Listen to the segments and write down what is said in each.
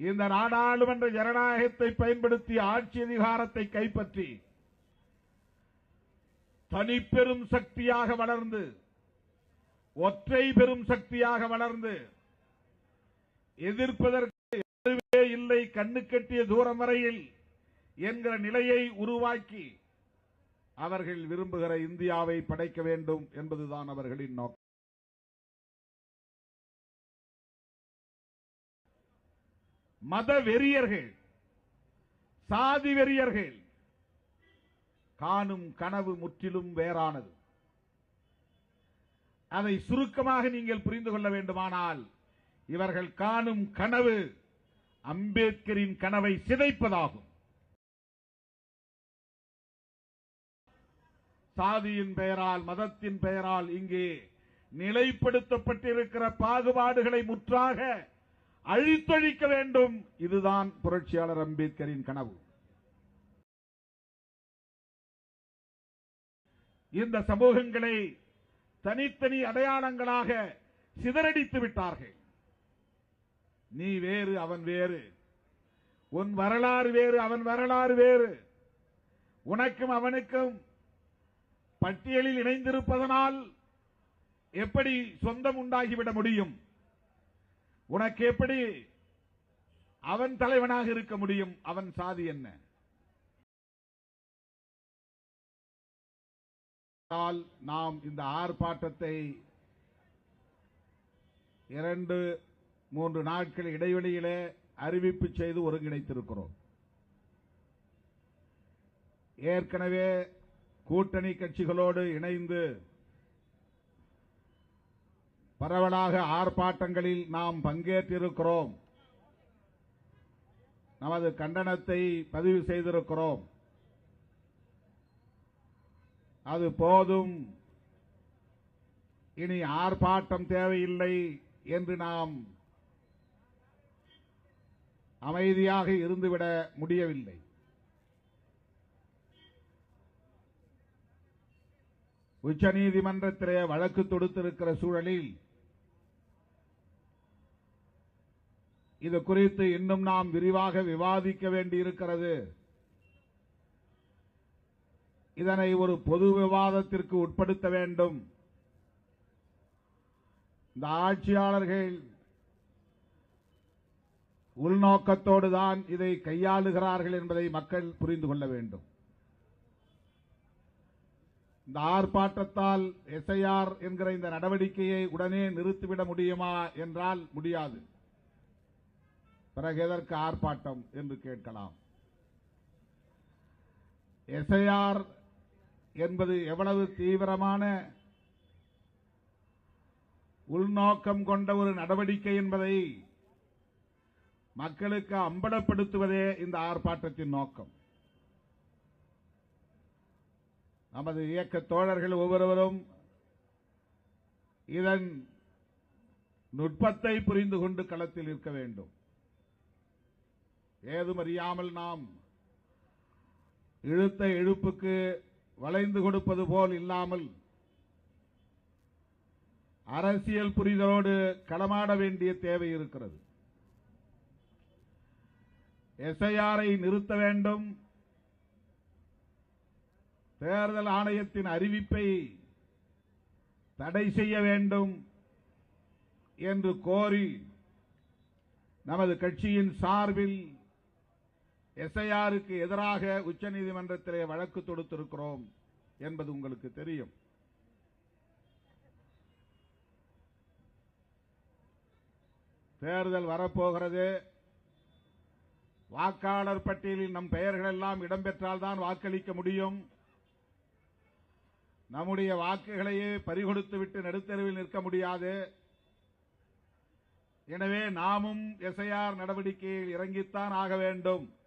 இந்த நாடாளுமன்ற ஜனநாயகத்தை பயன்படுத்தி ஆட்சி அதிகாரத்தை கைப்பற்றி தனிப்பெரும் சக்தியாக வளர்ந்து ஒற்றை பெரும் சக்தியாக வளர்ந்து எதிர்ப்பதற்கு எதுவே இல்லை கண்ணு கட்டிய தூரம் வரையில் என்கிற நிலையை உருவாக்கி அவர்கள் விரும்புகிற இந்தியாவை படைக்க வேண்டும் என்பதுதான் அவர்களின் நோக்கம். மத வெறியர்கள் சாதி வெறியர்கள் காணும் கனவு முற்றிலும் வேறானது. அதை சுருக்கமாக நீங்கள் புரிந்து கொள்ள வேண்டுமானால் இவர்கள் காணும் கனவு அம்பேத்கரின் கனவை சிதைப்பதாகும். சாதியின் பெயரால் மதத்தின் பெயரால் இங்கே நிலைப்படுத்தப்பட்டிருக்கிற பாகுபாடுகளை முற்றாக அழித்தொழிக்க வேண்டும். இதுதான் புரட்சியாளர் அம்பேத்கரின் கனவு. இந்த சமூகங்களை தனித்தனி அடையாளங்களாக சிதறடித்து விட்டார்கள். நீ வேறு அவன் வேறு. உன் வரலாறு வேறு அவன் வரலாறு வேறு. உனக்கும் அவனுக்கும் பட்டியலில் இணைந்திருப்பதனால் எப்படி சொந்தம் உண்டாகிவிட முடியும்? உனக்கு எப்படி அவன் தலைவனாக இருக்க முடியும்? அவன் சாதி என்ன? நாம் இந்த ஆர்ப்பாட்டத்தை இரண்டு மூன்று நாட்கள் இடைவெளியிலே அறிவிப்பு செய்து ஒருங்கிணைத்திருக்கிறோம். ஏற்கனவே கூட்டணி கட்சிகளோடு இணைந்து பரவலாக ஆர்ப்பாட்டங்களில் நாம் பங்கேற்றிருக்கிறோம். நமது கண்டனத்தை பதிவு செய்திருக்கிறோம். அது போதும். இனி ஆர்ப்பாட்டம் தேவையில்லை என்று நாம் அமைதியாக இருந்துவிட முடியவில்லை. உச்சநீதிமன்றத்திலே வழக்கு தொடுத்திருக்கிற சூழலில் இது குறித்து இன்னும் நாம் விரிவாக விவாதிக்க வேண்டியிருக்கிறது. இதனை ஒரு பொது விவாதத்திற்கு உட்படுத்த வேண்டும். இந்த ஆட்சியாளர்கள் உள்நோக்கத்தோடு தான் இதை கையாளுகிறார்கள் என்பதை மக்கள் புரிந்து கொள்ள வேண்டும். இந்த ஆர்ப்பாட்டத்தால் எஸ்ஐஆர் என்கிற இந்த நடவடிக்கையை உடனே நிறுத்திவிட முடியுமா என்றால் முடியாது. பிறகு எதற்கு ஆர்ப்பாட்டம் என்று கேட்கலாம். எஸ்ஐஆர் என்பது எவ்வளவு தீவிரமான உள்நோக்கம் கொண்ட ஒரு நடவடிக்கை என்பதை மக்களுக்கு அம்பலப்படுத்துவதே இந்த ஆர்ப்பாட்டத்தின் நோக்கம். நமது இயக்க தோழர்கள் ஒவ்வொருவரும் இதன் நுட்பத்தை புரிந்து கொண்டு களத்தில் இருக்க வேண்டும். ஏதும் அறியாமல் நாம் இழுத்த இழுப்புக்கு வளைந்து கொடுப்பது போல் இல்லாமல் அரசியல் புரிதலோடு களமாட வேண்டிய தேவை இருக்கிறது. எஸ்ஐஆரை நிறுத்த வேண்டும். தேர்தல் ஆணையத்தின் அறிவிப்பை தடை செய்ய வேண்டும் என்று கோரி நமது கட்சியின் சார்பில் எஸ்ஐஆருக்கு எதிராக உச்சநீதிமன்றத்திலே வழக்கு தொடுத்திருக்கிறோம் என்பது உங்களுக்கு தெரியும். தேர்தல் வரப்போகிறது. வாக்காளர் பட்டியலில் நம் பெயர்கள் எல்லாம் இடம்பெற்றால்தான் வாக்களிக்க முடியும். நம்முடைய வாக்குகளையே பறிகொடுத்துவிட்டு நடுத்தருவில் நிற்க முடியாது. எனவே நாமும் எஸ்ஐஆர் நடவடிக்கையில் இறங்கித்தான் ஆக வேண்டும்.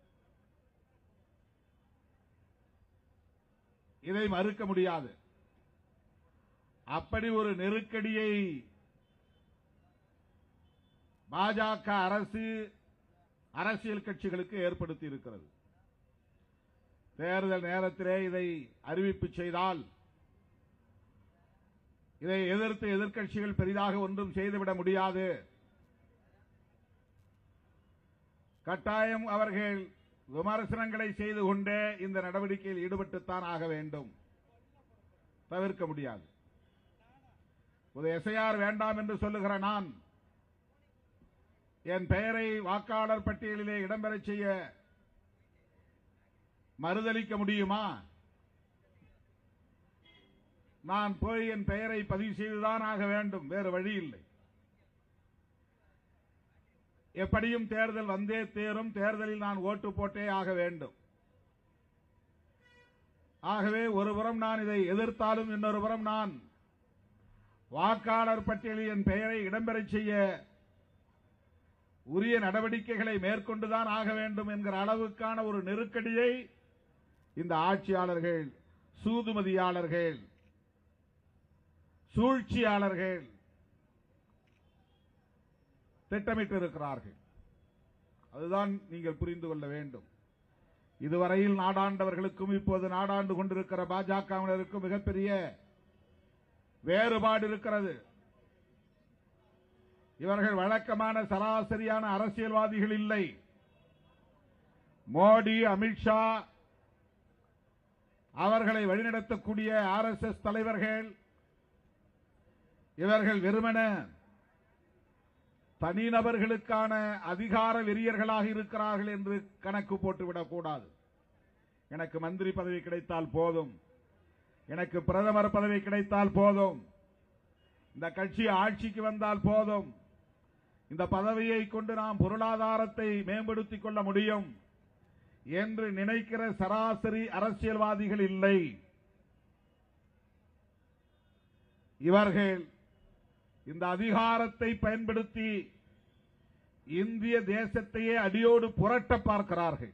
இதை மறுக்க முடியாது. அப்படி ஒரு நெருக்கடியை பாஜக அரசு அரசியல் கட்சிகளுக்கு ஏற்படுத்தி இருக்கிறது. தேர்தல் நேரத்திலே இதை அறிவிப்பு செய்தால் இதை எதிர்த்து எதிர்க்கட்சிகள் பெரிதாக ஒன்றும் செய்துவிட முடியாது. கட்டாயம் அவர்கள் விமர்சனங்களை செய்து கொண்டே இந்த நடவடிக்கையில் ஈடுபட்டுத்தான் ஆக வேண்டும். தவிர்க்க முடியாது. ஒரு எஸ்ஐஆர் வேண்டாம் என்று சொல்லுகிற நான் என் பெயரை வாக்காளர் பட்டியலிலே இடம்பெறச் செய்ய மறுதளிக்க முடியுமா? நான் போய் என் பெயரை பதிவு செய்துதான் ஆக வேண்டும். வேறு வழி இல்லை. எப்படியும் தேர்தல் வந்தே தேரும். தேர்தலில் நான் ஓட்டு போட்டே ஆக வேண்டும். ஆகவே ஒருபுறம் நான் இதை எதிர்த்தாலும் இன்னொரு புறம் நான் வாக்காளர் பட்டியலில் என் பெயரை இடம்பெறச் செய்ய உரிய நடவடிக்கைகளை மேற்கொண்டுதான் ஆக வேண்டும் என்கிற அளவுக்கான ஒரு நெருக்கடியை இந்த ஆட்சியாளர்கள் சூதுமதியாளர்கள் சூழ்ச்சியாளர்கள் திட்டமிட்டு இருக்கிறார்கள் அதுதான் நீங்கள் புரிந்து கொள்ள வேண்டும். இதுவரையில் நாடாண்டவர்களுக்கும் இப்போது நாடாண்டு கொண்டிருக்கிற பாஜகவினருக்கும் மிகப்பெரிய வேறுபாடு இருக்கிறது. இவர்கள் வழக்கமான சராசரியான அரசியல்வாதிகள் இல்லை. மோடி அமித்ஷா அவர்களை வழிநடத்தக்கூடிய ஆர்எஸ்எஸ் தலைவர்கள் இவர்கள் வெறுமன தனிநபர்களுக்கான அதிகார வெறியர்களாக இருக்கிறார்கள் என்று கணக்கு போட்டுவிடக் கூடாது. எனக்கு மந்திரி பதவி கிடைத்தால் போதும். எனக்கு பிரதமர் பதவி கிடைத்தால் போதும். இந்த கட்சி ஆட்சிக்கு வந்தால் போதும். இந்த பதவியை கொண்டு நாம் பொருளாதாரத்தை மேம்படுத்திக் கொள்ள முடியும் என்று நினைக்கிற சராசரி அரசியல்வாதிகள் இல்லை. இவர்கள் இந்த அதிகாரத்தை பயன்படுத்தி இந்திய தேசத்தையே அடியோடு புரட்ட பார்க்கிறார்கள்.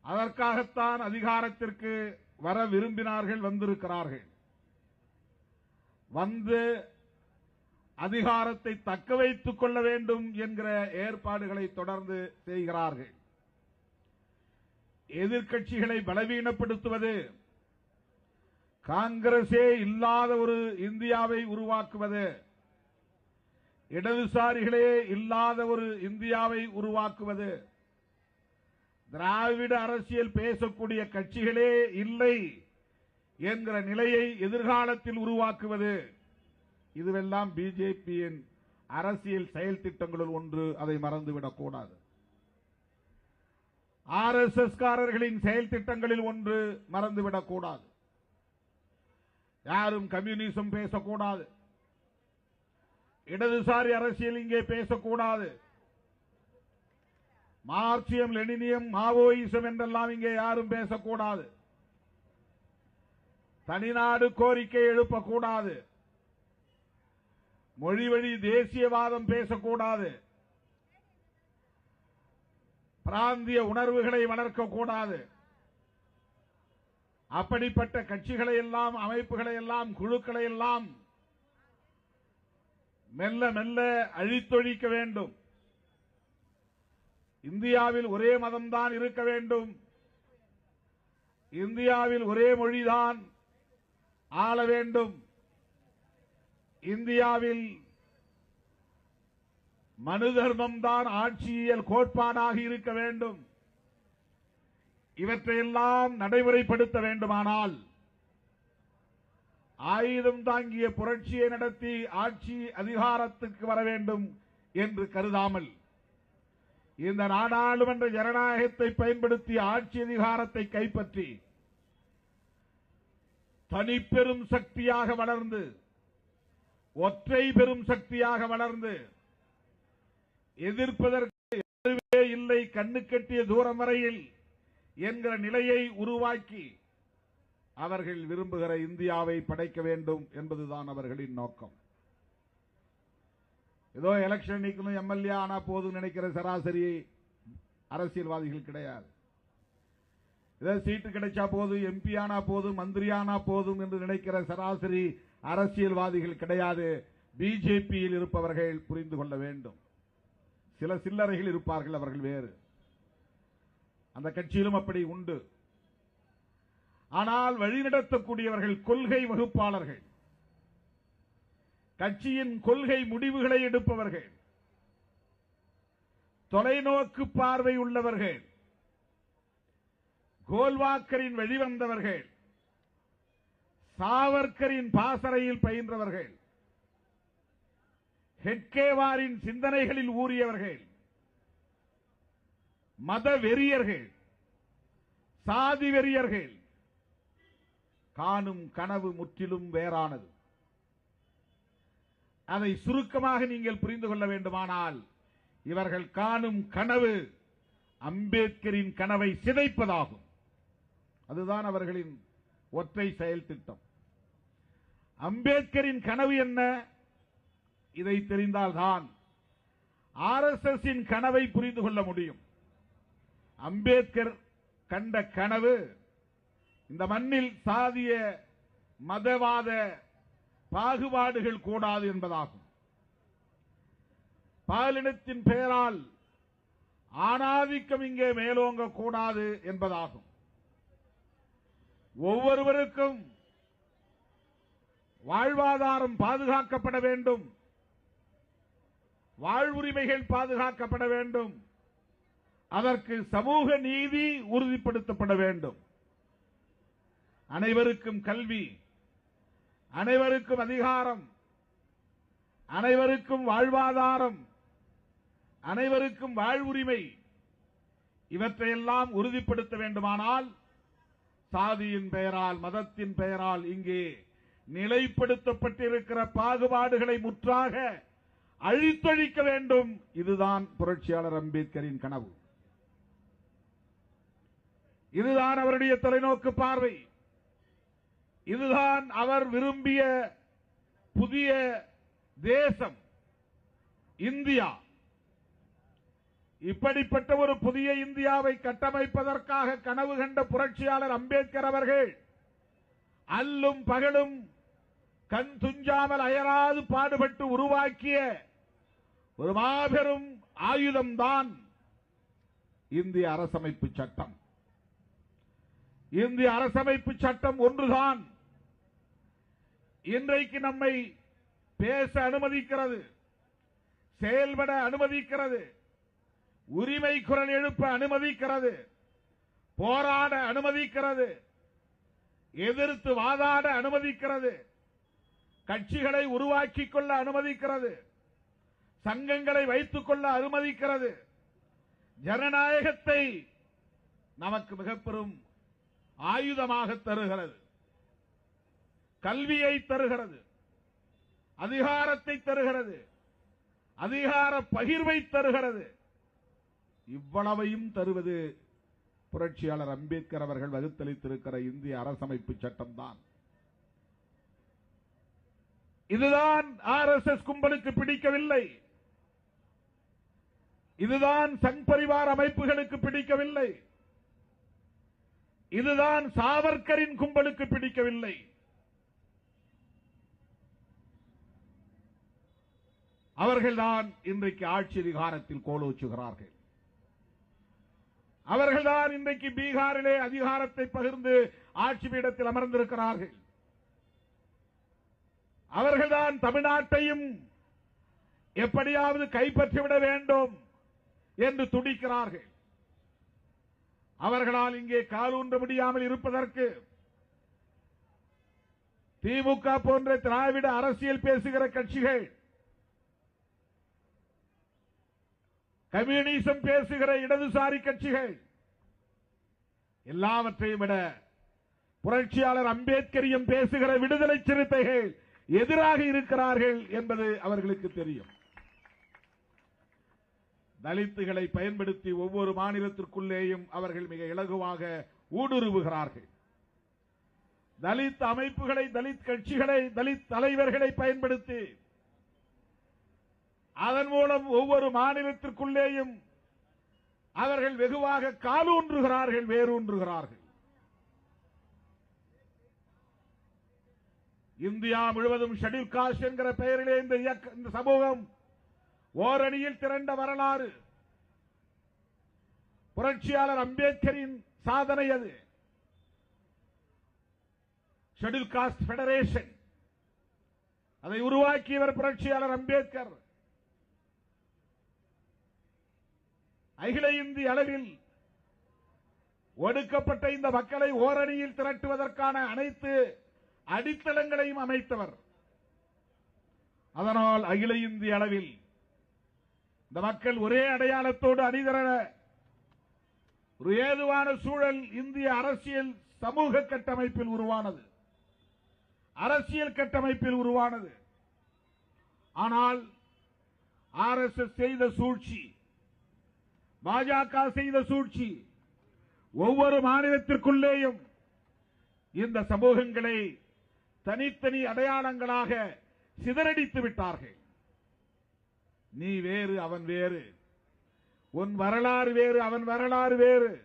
அதற்காகத்தான் அதிகாரத்திற்கு வர விரும்பினார்கள் வந்திருக்கிறார்கள். வந்து அதிகாரத்தை தக்க வைத்துக் கொள்ள வேண்டும் என்கிற ஏற்பாடுகளை தொடர்ந்து செய்கிறார்கள். எதிர்க்கட்சிகளை பலவீனப்படுத்துவது காங்கிரசே இல்லாத ஒரு இந்தியாவை உருவாக்குவது இடதுசாரிகளே இல்லாத ஒரு இந்தியாவை உருவாக்குவது திராவிட அரசியல் பேசக்கூடிய கட்சிகளே இல்லை என்கிற நிலையை எதிர்காலத்தில் உருவாக்குவது. இதுவெல்லாம் பிஜேபியின் அரசியல் செயல் திட்டங்களுள் ஒன்று. அதை மறந்துவிடக்கூடாது ஆர் எஸ் எஸ் காரர்களின் செயல் திட்டங்களில் ஒன்று மறந்துவிடக்கூடாது யாரும் கம்யூனிசம் பேசக்கூடாது. இடதுசாரி அரசியல் இங்கே பேசக்கூடாது. மார்க்சியம் லெனினியம் மாவோயிசம் என்றெல்லாம் இங்கே யாரும் பேசக்கூடாது. தனிநாடு கோரிக்கை எழுப்பக்கூடாது. மொழி வழி தேசியவாதம் பேசக்கூடாது. பிராந்திய உணர்வுகளை வளர்க்கக்கூடாது. அப்படிப்பட்ட கட்சிகளை எல்லாம் அமைப்புகளை எல்லாம் குழுக்களை எல்லாம் மெல்ல மெல்ல அழித்தொழிக்க வேண்டும். இந்தியாவில் ஒரே மதம்தான் இருக்க வேண்டும். இந்தியாவில் ஒரே மொழிதான் ஆள வேண்டும். இந்தியாவில் மனு தர்மம்தான் ஆட்சியியல் கோட்பாடாக இருக்க வேண்டும். இவற்றையெல்லாம் நடைமுறைப்படுத்த வேண்டுமானால் ஆயுதம் தாங்கிய புரட்சியை நடத்தி ஆட்சி அதிகாரத்துக்கு வர வேண்டும் என்று கருதாமல் இந்த நாடாளுமன்ற ஜனநாயகத்தை பயன்படுத்தி ஆட்சி அதிகாரத்தை கைப்பற்றி தனிப்பெரும் சக்தியாக வளர்ந்து ஒற்றை பெரும் சக்தியாக வளர்ந்து எதிர்ப்பதற்கு எதிர்வே இல்லை கண்ணு கட்டிய தூரம் வரையில் என்கிற நிலையை உருவாக்கி அவர்கள் விரும்புகிற இந்தியாவை படைக்க வேண்டும் என்பதுதான் அவர்களின் நோக்கம். ஏதோ எலெக்ஷன் நீக்கணும் எம்எல்ஏ ஆனா போதும் நினைக்கிற சராசரி அரசியல்வாதிகள் கிடையாது. ஏதோ சீட்டு கிடைச்சா போதும் எம்பி ஆனா போதும் மந்திரி ஆனா போதும் என்று நினைக்கிற சராசரி அரசியல்வாதிகள் கிடையாது. பிஜேபியில் இருப்பவர்கள் புரிந்து கொள்ள வேண்டும். சில சில்லறைகள் இருப்பார்கள் அவர்கள் வேறு. அந்த கட்சியிலும் அப்படி உண்டு. ஆனால் வழிநடத்தக்கூடியவர்கள் கொள்கை வகுப்பாளர்கள். கட்சியின் கொள்கை முடிவுகளை எடுப்பவர்கள். தொலைநோக்கு பார்வை உள்ளவர்கள். கோல்வாக்கரின் வெளிவந்தவர்கள். சாவர்கரின் பாசறையில் பயின்றவர்கள். ஹெட்கேவாரின் சிந்தனைகளில் ஊறியவர்கள். மத வெறியர்கள் சாதி வெறியர்கள் காணும் கனவு முற்றிலும் வேறானது. அதை சுருக்கமாக நீங்கள் புரிந்து கொள்ள வேண்டுமானால் இவர்கள் காணும் கனவு அம்பேத்கரின் கனவை சிதைப்பதாகும். அதுதான் அவர்களின் ஒற்றை செயல் திட்டம். அம்பேத்கரின் கனவு என்ன? இதை தெரிந்தால்தான் ஆர் எஸ் எஸ் கனவை புரிந்து கொள்ள முடியும். அம்பேத்கர் கண்ட கனவு இந்த மண்ணில் சாதிய மதவாத பாகுபாடுகள் கூடாது என்பதாகும். பாலினத்தின் பெயரால் ஆணாதிக்கம் இங்கே மேலோங்க கூடாது என்பதாகும். ஒவ்வொருவருக்கும் வாழ்வாதாரம் பாதுகாக்கப்பட வேண்டும். வாழ்வுரிமைகள் பாதுகாக்கப்பட வேண்டும். அதற்கு சமூக நீதி உறுதிப்படுத்தப்பட வேண்டும். அனைவருக்கும் கல்வி அனைவருக்கும் அதிகாரம் அனைவருக்கும் வாழ்வாதாரம் அனைவருக்கும் வாழ்வுரிமை இவற்றையெல்லாம் உறுதிப்படுத்த வேண்டுமானால் சாதியின் பெயரால் மதத்தின் பெயரால் இங்கே நிலைப்படுத்தப்பட்டிருக்கிற பாகுபாடுகளை முற்றாக அழித்தொழிக்க வேண்டும். இதுதான் புரட்சியாளர் அம்பேத்கரின் கனவு. இதுதான் அவருடைய தொலைநோக்கு பார்வை. இதுதான் அவர் விரும்பிய புதிய தேசம் இந்தியா. இப்படிப்பட்ட ஒரு புதிய இந்தியாவை கட்டமைப்பதற்காக கனவு கண்ட புரட்சியாளர் அம்பேத்கர் அவர்கள் அல்லும் பகலும் கண் துஞ்சாமல் அயராது பாடுபட்டு உருவாக்கிய ஒரு மாபெரும் ஆயுதம்தான் இந்திய அரசமைப்பு சட்டம். இந்திய அரசமைப்பு சட்டம் ஒன்றுதான். இன்றைக்கு நம்மை பேச அனுமதிக்கிறது செயல்பட அனுமதிக்கிறது உரிமை குரல் எழுப்ப அனுமதிக்கிறது போராட அனுமதிக்கிறது எதிர்த்து வாதாட அனுமதிக்கிறது கட்சிகளை உருவாக்கிக் கொள்ள அனுமதிக்கிறது சங்கங்களை வைத்துக் கொள்ள அனுமதிக்கிறது. ஜனநாயகத்தை நமக்கு மிக பெரும் ஆயுதமாக தருகிறது. கல்வியை தருகிறது. அதிகாரத்தை தருகிறது. அதிகார பகிர்வை தருகிறது. இவ்வளவையும் தருவது புரட்சியாளர் அம்பேத்கர் அவர்கள் வகுத்தளித்திருக்கிற இந்திய அரசமைப்பு சட்டம்தான். இதுதான் ஆர் எஸ் எஸ் கும்பலுக்கு பிடிக்கவில்லை. இதுதான் சங் பரிவார் அமைப்புகளுக்கு பிடிக்கவில்லை. இதுதான் சாவர்கரின் கும்பலுக்கு பிடிக்கவில்லை. அவர்கள்தான் இன்றைக்கு ஆட்சி அதிகாரத்தில் கோலோச்சுகிறார்கள். அவர்கள்தான் இன்றைக்கு பீகாரிலே அதிகாரத்தை பகிர்ந்து ஆட்சி பீடத்தில் அமர்ந்திருக்கிறார்கள். அவர்கள்தான் தமிழ்நாட்டையும் எப்படியாவது கைப்பற்றிவிட வேண்டும் என்று துடிக்கிறார்கள். அவர்களால் இங்கே காலூன்ற முடியாமல் இருப்பதற்கு திமுக போன்ற திராவிட அரசியல் பேசுகிற கட்சிகள் கம்யூனிசம் பேசுகிற இடதுசாரி கட்சிகள் எல்லாவற்றையும் விட புரட்சியாளர் அம்பேத்கரியும் பேசுகிற விடுதலை சிறுத்தைகள் எதிராக இருக்கிறார்கள் என்பது அவர்களுக்கு தெரியும். தலித்துகளை பயன்படுத்தி ஒவ்வொரு மாநிலத்திற்குள்ளேயும் அவர்கள் மிக இலகுவாக ஊடுருவுகிறார்கள். தலித் அமைப்புகளை தலித் கட்சிகளை தலித் தலைவர்களை பயன்படுத்தி அதன் மூலம் ஒவ்வொரு மாநிலத்திற்குள்ளேயும் அவர்கள் வெகுவாக காலூன்றுகிறார்கள் வேரூன்றுகிறார்கள். இந்தியா முழுவதும் ஷெடியூல் காஸ்ட் என்கிற பெயரிலே இந்த இயக்க- இந்த சமூகம் ஓரணியில் திரண்ட வரலாறு. புரட்சியாளர் அம்பேத்கரின் சாதனை அது. ஷெடியூல் காஸ்ட் பெடரேஷன் அதை உருவாக்கியவர் புரட்சியாளர் அம்பேத்கர். அகில இந்திய அளவில் ஒடுக்கப்பட்ட இந்த மக்களை ஓரணியில் திரட்டுவதற்கான அனைத்து அடித்தளங்களையும் அமைத்தவர். அதனால் அகில இந்திய அளவில் இந்த மக்கள் ஒரே அடையாளத்தோடு அணிதிரள. ஒரு ஏதுவான சூழல் இந்திய அரசியல் சமூக கட்டமைப்பில் உருவானது. அரசியல் கட்டமைப்பில் உருவானது. ஆனால் ஆர்எஸ்எஸ் செய்த சூழ்ச்சி பாஜக செய்த சூழ்ச்சி ஒவ்வொரு மாநிலத்திற்குள்ளேயும் இந்த சமூகங்களை தனித்தனி அடையாளங்களாக சிதறடித்து விட்டார்கள். நீ வேறு அவன் வேறு. உன் வரலாறு வேறு அவன் வரலாறு வேறு.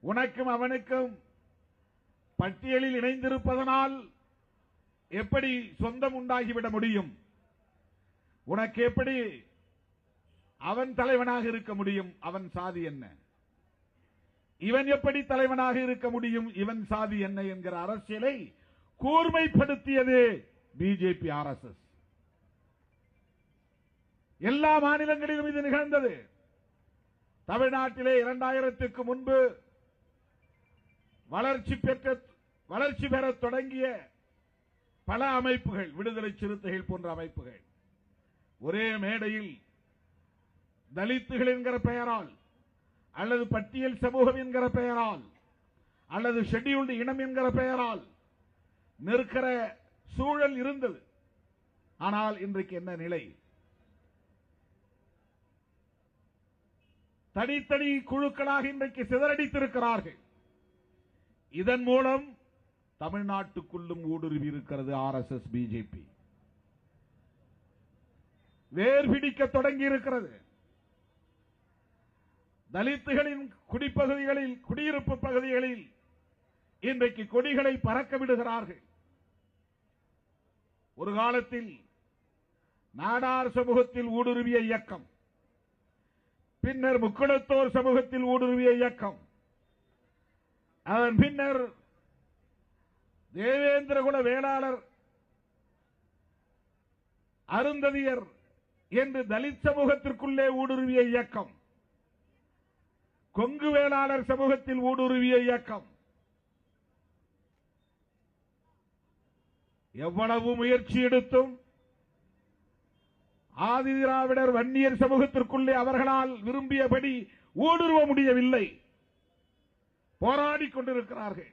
உனக்கும் அவனுக்கும் பட்டியலில் இணைந்திருப்பதனால் எப்படி சொந்தம் உண்டாகிவிட முடியும்? உனக்கு எப்படி அவன் தலைவனாக இருக்க முடியும்? அவன் சாதி என்ன? இவன் எப்படி தலைவனாக இருக்க முடியும்? இவன் சாதி என்ன என்கிற அரசியலை கூர்மைப்படுத்தியது பிஜேபி ஆர்எஸ்எஸ் எல்லா மாநிலங்களிலும் இது நிகழ்ந்தது. தமிழ்நாட்டிலே இரண்டாயிரத்துக்கு முன்பு வளர்ச்சி பெற்ற வளர்ச்சி பெற தொடங்கிய பல அமைப்புகள் விடுதலை சிறுத்தைகள் போன்ற அமைப்புகள். ஒரே மேடையில் தலித்துகள் என்கிற பெயரால் அல்லது பட்டியல் சமூகம் என்கிற பெயரால் அல்லது ஷெட்யூல்டு இனம் என்கிற பெயரால் நிற்கிற சூழல் இருந்தது. ஆனால் இன்றைக்கு என்ன நிலை? தனித்தனி குழுக்களாக இன்றைக்கு சிதறடித்திருக்கிறார்கள். இதன் மூலம் தமிழ்நாட்டுக்குள்ளும் ஊடுருவி இருக்கிறது ஆர்எஸ்எஸ் பிஜேபி வேர் பிடிக்க தொடங்கி இருக்கிறது தலித்துகளின் குடிப்பகுதிகளில் குடியிருப்பு பகுதிகளில் இன்றைக்கு கொடிகளை பறக்க விடுகிறார்கள். ஒரு காலத்தில் நாடார் சமூகத்தில் ஊடுருவிய இயக்கம் பின்னர் முக்குடத்தோர் சமூகத்தில் ஊடுருவிய இயக்கம். அதன் பின்னர் தேவேந்திரகுல வேளாளர் அருந்ததியர் என்று தலித் சமூகத்திற்குள்ளே ஊடுருவிய இயக்கம். கொங்கு வேளாளர் சமூகத்தில் ஊடுருவிய இயக்கம். எவ்வளவு முயற்சி எடுத்தும் ஆதி திராவிடர் வன்னியர் சமூகத்திற்குள்ளே அவர்களால் விரும்பியபடி ஊடுருவ முடியவில்லை. போராடிக் கொண்டிருக்கிறார்கள்.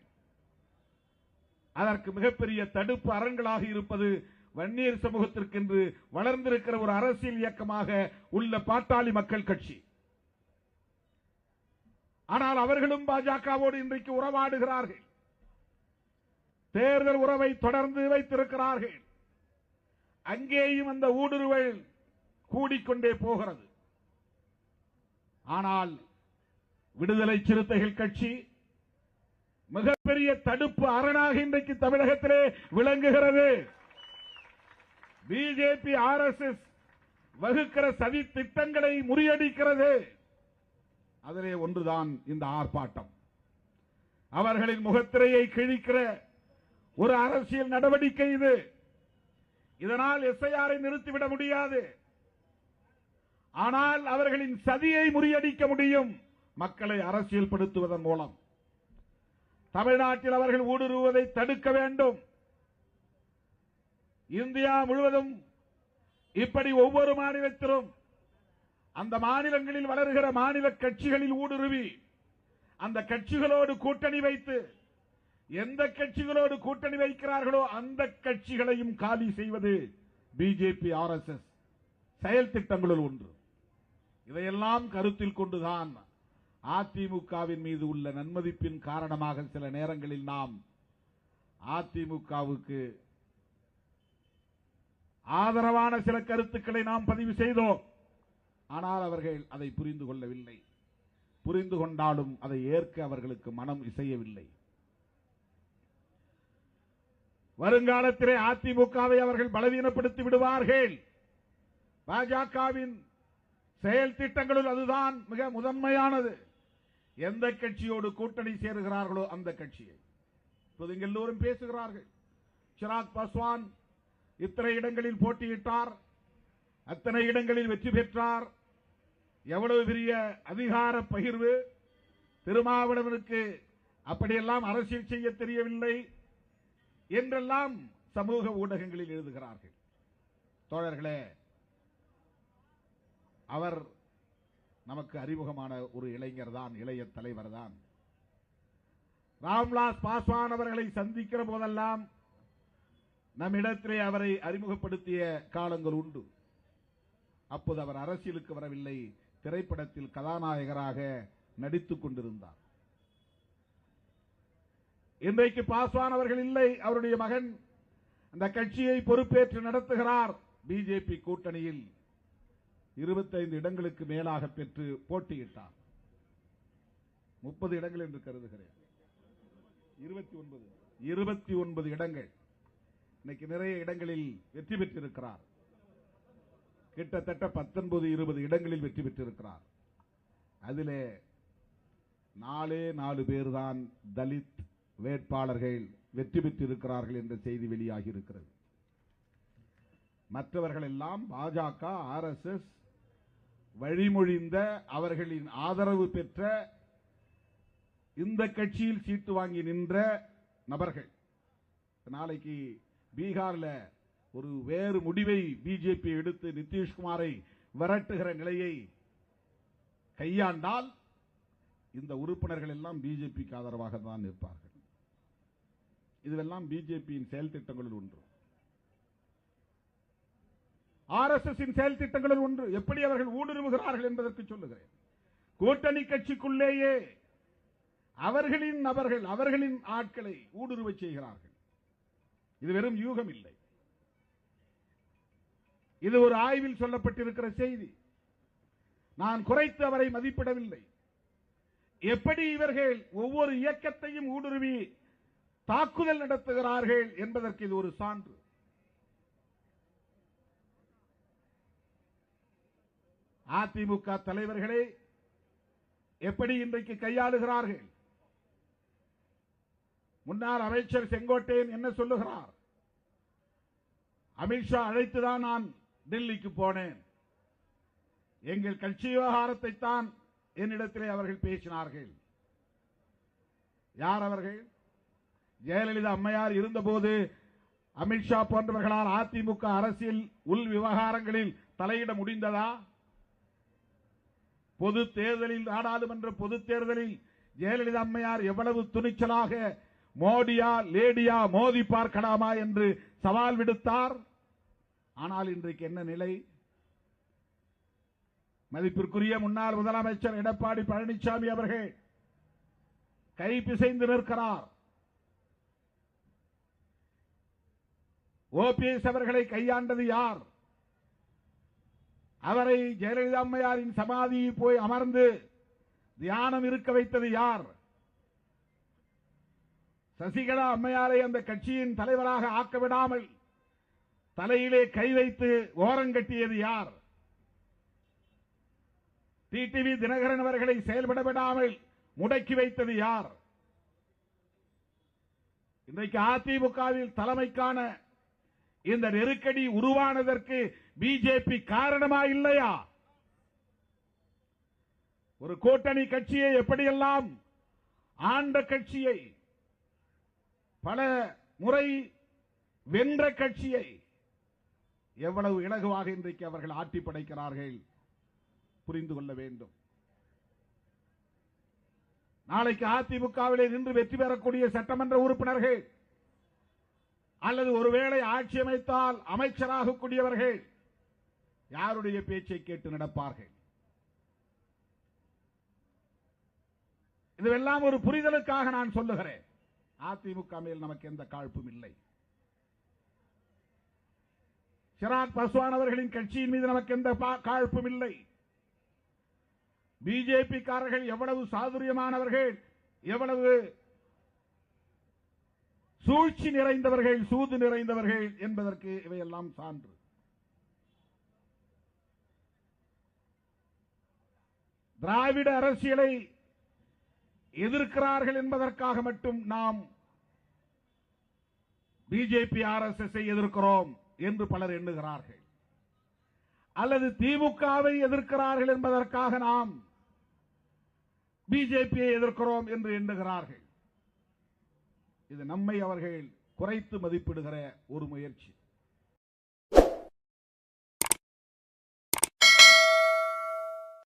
அதற்கு மிகப்பெரிய தடுப்பு அரண்களாக இருப்பது வன்னியர் சமூகத்திற்கென்று வளர்ந்திருக்கிற ஒரு அரசியல் இயக்கமாக உள்ள பாட்டாளி மக்கள் கட்சி. ஆனால் அவர்களும் பாஜகவோடு இன்றைக்கு உறவாடுகிறார்கள். தேர்தல் உறவை தொடர்ந்து வைத்திருக்கிறார்கள். அங்கேயும் அந்த ஊடுருவல் கூடிக்கொண்டே போகிறது. ஆனால் விடுதலை சிறுத்தைகள் கட்சி மிகப்பெரிய தடுப்பு அரணாக இன்றைக்கு தமிழகத்திலே விளங்குகிறது. பிஜேபி ஆர்எஸ்எஸ் வகுக்கிற சதி திட்டங்களை முறியடிக்கிறது. அதிலே ஒன்றுதான் இந்த ஆர்ப்பாட்டம். அவர்களின் முகத்திரையை கிழிக்கிற ஒரு அரசியல் நடவடிக்கை இது. இதனால் எஸ்ஐஆரை நிறுத்திவிட முடியாது. ஆனால் அவர்களின் சதியை முறியடிக்க முடியும் மக்களை அரசியல்படுத்துவதன் மூலம். தமிழ்நாட்டில் அவர்கள் ஊடுருவதை தடுக்க வேண்டும். இந்தியா முழுவதும் இப்படி ஒவ்வொரு மாநிலத்திலும் அந்த மாநிலங்களில் வளர்கிற மாநில கட்சிகளில் ஊடுருவி அந்த கட்சிகளோடு கூட்டணி வைத்து எந்த கட்சிகளோடு கூட்டணி வைக்கிறார்களோ அந்த கட்சிகளையும் காலி செய்வது பிஜேபி ஆர்எஸ்எஸ் செயல் திட்டங்களுள் ஒன்று. இதையெல்லாம் கருத்தில் கொண்டுதான் அதிமுகவின் மீது உள்ள நன்மதிப்பின் காரணமாக சில நேரங்களில் நாம் அதிமுகவுக்கு ஆதரவான சில கருத்துக்களை நாம் பதிவு செய்தோம். ஆனால் அவர்கள் அதை புரிந்து கொள்ளவில்லை. புரிந்து கொண்டாலும் அதை ஏற்க அவர்களுக்கு மனம் இசையவில்லை. வருங்காலத்திலே அதிமுகவை அவர்கள் பலவீனப்படுத்தி விடுவார்கள். பாஜகவின் செயல் திட்டங்களுள் அதுதான் மிக முதன்மையானது. எந்த கட்சியோடு கூட்டணி சேருகிறார்களோ அந்த கட்சியை. இப்போது எல்லோரும் பேசுகிறார்கள். சிராக் பாஸ்வான் இத்தனை இடங்களில் போட்டியிட்டார் அத்தனை இடங்களில் வெற்றி பெற்றார். எவ்வளவு பெரிய அதிகார பகிர்வு. திருமாவளவனுக்கு அப்படியெல்லாம் அரசியல் செய்ய தெரியவில்லை என்றெல்லாம் சமூக ஊடகங்களில் எழுதுகிறார்கள். தோழர்களே அவர் நமக்கு அறிமுகமான ஒரு இளைஞர் தான் இளைய தலைவர் தான். ராம்லாஸ் பாஸ்வான் அவர்களை சந்திக்கிற போதெல்லாம் நம்மிடத்திலே அவரை அறிமுகப்படுத்திய காலங்கள் உண்டு. அப்போது அவர் அரசியலுக்கு வரவில்லை திரைப்படத்தில் கதாநாயகராக நடித்துக் கொண்டிருந்தார். இன்றைக்கு பாஸ்வான் அவர்கள் இல்லை அவருடைய மகன் அந்த கட்சியை பொறுப்பேற்று நடத்துகிறார். பிஜேபி கூட்டணியில் இருபத்தைந்து இடங்களுக்கு மேலாக பெற்று போட்டியிட்டார் முப்பது இடங்கள் என்று கருதுகிறேன். இருபத்தி ஒன்பது. இருபத்தி ஒன்பது இடங்கள். இன்னைக்கு நிறைய இடங்களில் வெற்றி பெற்றிருக்கிறார். கிட்டத்தட்ட பத்தொன்பது இருபது இடங்களில் வெற்றி பெற்றிருக்கிறார். அதிலே நாலே நாலு பேர் தான் தலித் வேட்பாளர்கள் வெற்றி பெற்றிருக்கிறார்கள் என்ற செய்தி வெளியாகி இருக்கிறது. மற்றவர்கள் எல்லாம் பாஜக ஆர்எஸ்எஸ் வழிமொழிந்த அவர்களின் ஆதரவு பெற்ற இந்த கட்சியில் சீட்டு வாங்கி நின்ற நபர்கள். நாளைக்கு பீகாரில் ஒரு வேறு முடிவை பிஜேபி எடுத்து நிதிஷ்குமாரை விரட்டுகிற நிலையை கையாண்டால் இந்த உறுப்பினர்கள் எல்லாம் பிஜேபிக்கு ஆதரவாக தான் இருப்பார்கள் இதுவெல்லாம் பிஜேபியின் செயல் திட்டங்களில் ஒன்று. ஆர்எஸ்எஸ் செயல் திட்டங்களில் ஒன்று. எப்படி அவர்கள் ஊடுருவுகிறார்கள் என்பதற்கு சொல்லுகிறேன். கூட்டணி கட்சிக்குள்ளேயே அவர்களின் நபர்கள் அவர்களின் ஆட்களை ஊடுருவ செய்கிறார்கள். இது வெறும் யூகம் இல்லை. இது ஒரு ஆய்வில் சொல்லப்பட்டிருக்கிற செய்தி. நான் குறைத்து அவரை மதிப்பிடவில்லை. எப்படி இவர்கள் ஒவ்வொரு இயக்கத்தையும் ஊடுருவி தாக்குதல் நடத்துகிறார்கள் என்பதற்கு இது ஒரு சான்று. அதிமுக தலைவர்களே எப்படி இன்றைக்கு கையாளுகிறார்கள்? முன்னாள் அமைச்சர் செங்கோட்டையன் என்ன சொல்லுகிறார்? அமித்ஷா அழைத்துதான் நான் டெல்லிக்கு போனேன். எங்கள் கட்சி விவகாரத்தை தான் என்னிடத்திலே அவர்கள் பேசினார்கள். யார் அவர்கள்? ஜெயலலிதா அம்மையார் இருந்தபோது அமித்ஷா போன்றவர்களால் அதிமுக அரசியல் உள் விவகாரங்களில் தலையிட முடிந்ததா? பொது தேர்தலில் நாடாளுமன்ற பொது தேர்தலில் ஜெயலலிதா அம்மையார் எவ்வளவு துணிச்சலாக மோடியா லேடியா மோதி பார்க்கலாமா என்று சவால் விடுத்தார். ஆனால் இன்றைக்கு என்ன நிலை? மதிப்பிற்குரிய முன்னாள் முதலமைச்சர் எடப்பாடி பழனிசாமி அவர்கள் கை பிசைந்து நிற்கிறார். ஓபிஎஸ் அவர்களை கையாண்டது யார்? அவரை ஜெயலலிதா அம்மையாரின் சமாதியில் போய் அமர்ந்து தியானம் இருக்க வைத்தது யார்? சசிகலா அம்மையாரை அந்த கட்சியின் தலைவராக ஆக்க விடாமல் தலையிலே கை வைத்து ஓரங்கட்டியது யார்? டிடிவி தினகரன் அவர்களை செயல்பட விடாமல் முடக்கி வைத்தது யார்? இன்றைக்கு அதிமுகவில் தலைமைக்கான இந்த நெருக்கடி உருவானதற்கு பிஜேபி காரணமா இல்லையா? ஒரு கூட்டணி கட்சியை எப்படியெல்லாம் ஆண்ட கட்சியை பல முறை வென்ற கட்சியை எவ்வளவு இலகுவாக இன்றைக்கு அவர்கள் ஆட்டி படைக்கிறார்கள் புரிந்து கொள்ள வேண்டும். நாளைக்கு அதிமுகவிலே நின்று வெற்றி பெறக்கூடிய சட்டமன்ற உறுப்பினர்கள் அல்லது ஒருவேளை ஆட்சி அமைத்தால் அமைச்சராகக்கூடியவர்கள் யாருடைய பேச்சை கேட்டு நடப்பார்கள்? இதுவெல்லாம் ஒரு புரிதலுக்காக நான் சொல்லுகிறேன். அதிமுக மேல் நமக்கு எந்த காழ்ப்பும் இல்லை. சிராக் பஸ்வான் அவர்களின் கட்சியின் மீது நமக்கு எந்த பா- காழ்ப்பும் இல்லை. பிஜேபி காரர்கள் எவ்வளவு சாதுரியமானவர்கள் எவ்வளவு சூழ்ச்சி நிறைந்தவர்கள் சூது நிறைந்தவர்கள் என்பதற்கு இவையெல்லாம் சான்று. திராவிட அரசியலை எதிர்க்கிறார்கள் என்பதற்காக மட்டும் நாம் பிஜேபி ஆர்எஸ்எஸ் எதிர்க்கிறோம் என்று பலர் எண்ணுகிறார்கள். அல்லது திமுகவை எதிர்க்கிறார்கள் என்பதற்காக நாம் பிஜேபியை எதிர்க்கிறோம் என்று எண்ணுகிறார்கள். இது நம்மை அவர்கள் குறைத்து மதிப்பிடுகிற ஒரு முயற்சி.